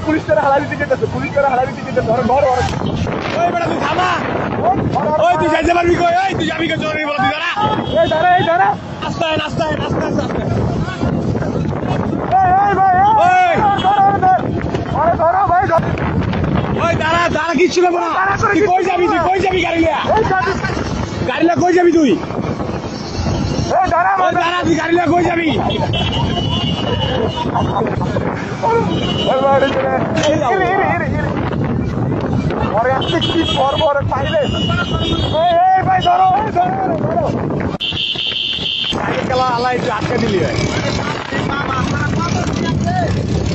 Police তারা হালালি দিকে police তারা হালালি দিকে ধরো ধরো ওই বেটা তুই থামা। ওই তুই যাইতে পারবি কই? ওই তুই যাবি কই? চোরের বলা তুই দাঁড়া। এই ধরো এই ধরো আস্তে আস্তে আস্তে আস্তে আস্তে এই এই ভাই এই, ওই। ধরো ধরো আরে ধরো ভাই ধরো দাঁড়া কিচ্ছু নেব না। তুই কই যাবি তুই কই যাবি গাড়ি লিয়া গাড়ি লিয়া কই যাবি তুই? দাঁড়া তুই গাড়ি লিয়া কই যাবি? কি আটকে দিলি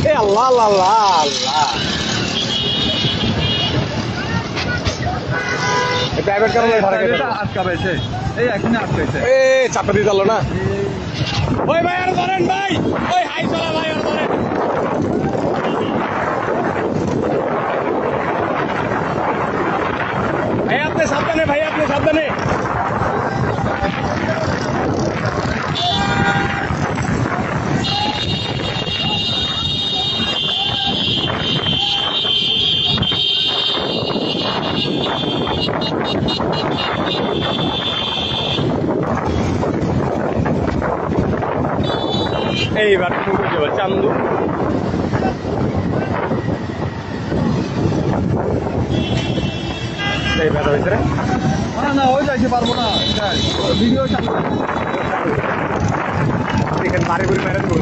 এ আল্লাহ আল্লাহ আল্লাহ। প্রাইভেট কারণে ধরে গেছে আটকাবেছে এই এখানে আটকাইছে এ চাপে দিয়ে দিল না? ওই ভাই আর ধরেন ভাই! ওই হাই চলা ভাই আর ধরেন। ভাই আপনি সাবধানে ভাই আপনি সাবধানে। এইবার শুরু যাবে চান্দু। এইবার হয়েছে রে। না না ওই যাইতে পারব না। ভিডিও এখানে বাড়ি করে মেরে দেবো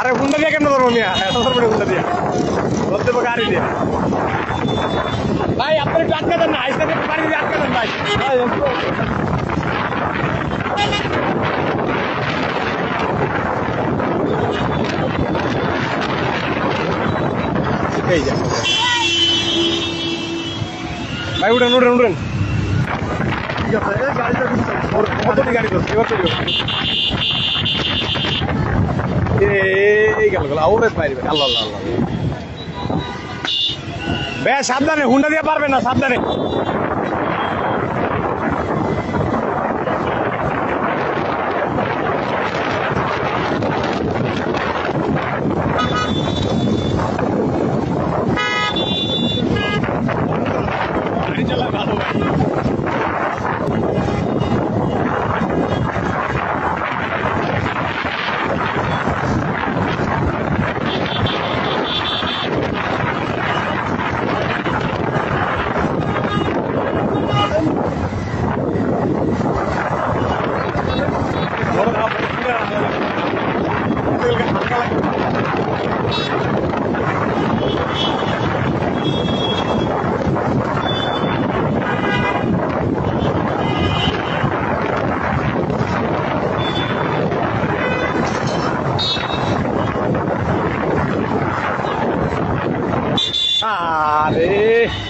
আরে হুন্ডা দিয়ে কেন ধরবো মিয়া? এত ধরবো হুন্ডা দিয়ে। ধরতে দেবো গাড়ি দিয়ে। ভাই আপনি একটু আটকে দেন না আইসা দিয়ে দেন ভাই। ভাই উঠেন উঠেন উঠেন। গাড়ি আল্লাহ আল্লাহ সাবধানে হুন্ডা দিয়ে পারবে না সাবধানে।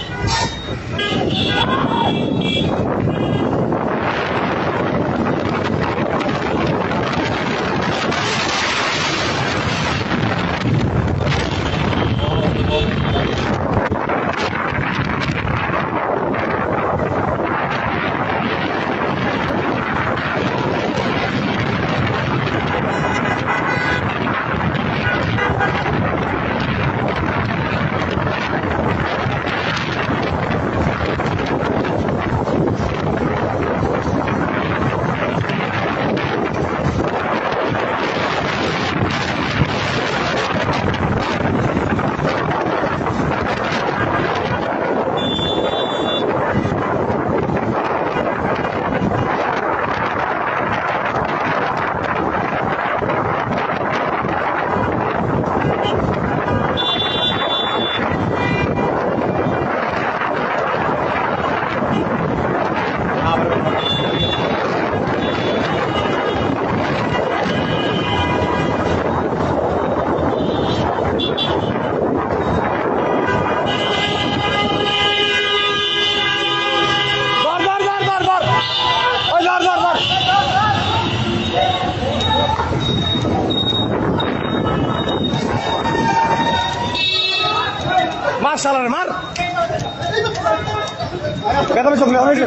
Thank you. মার। শালারে মার নেওয়া হয়েছে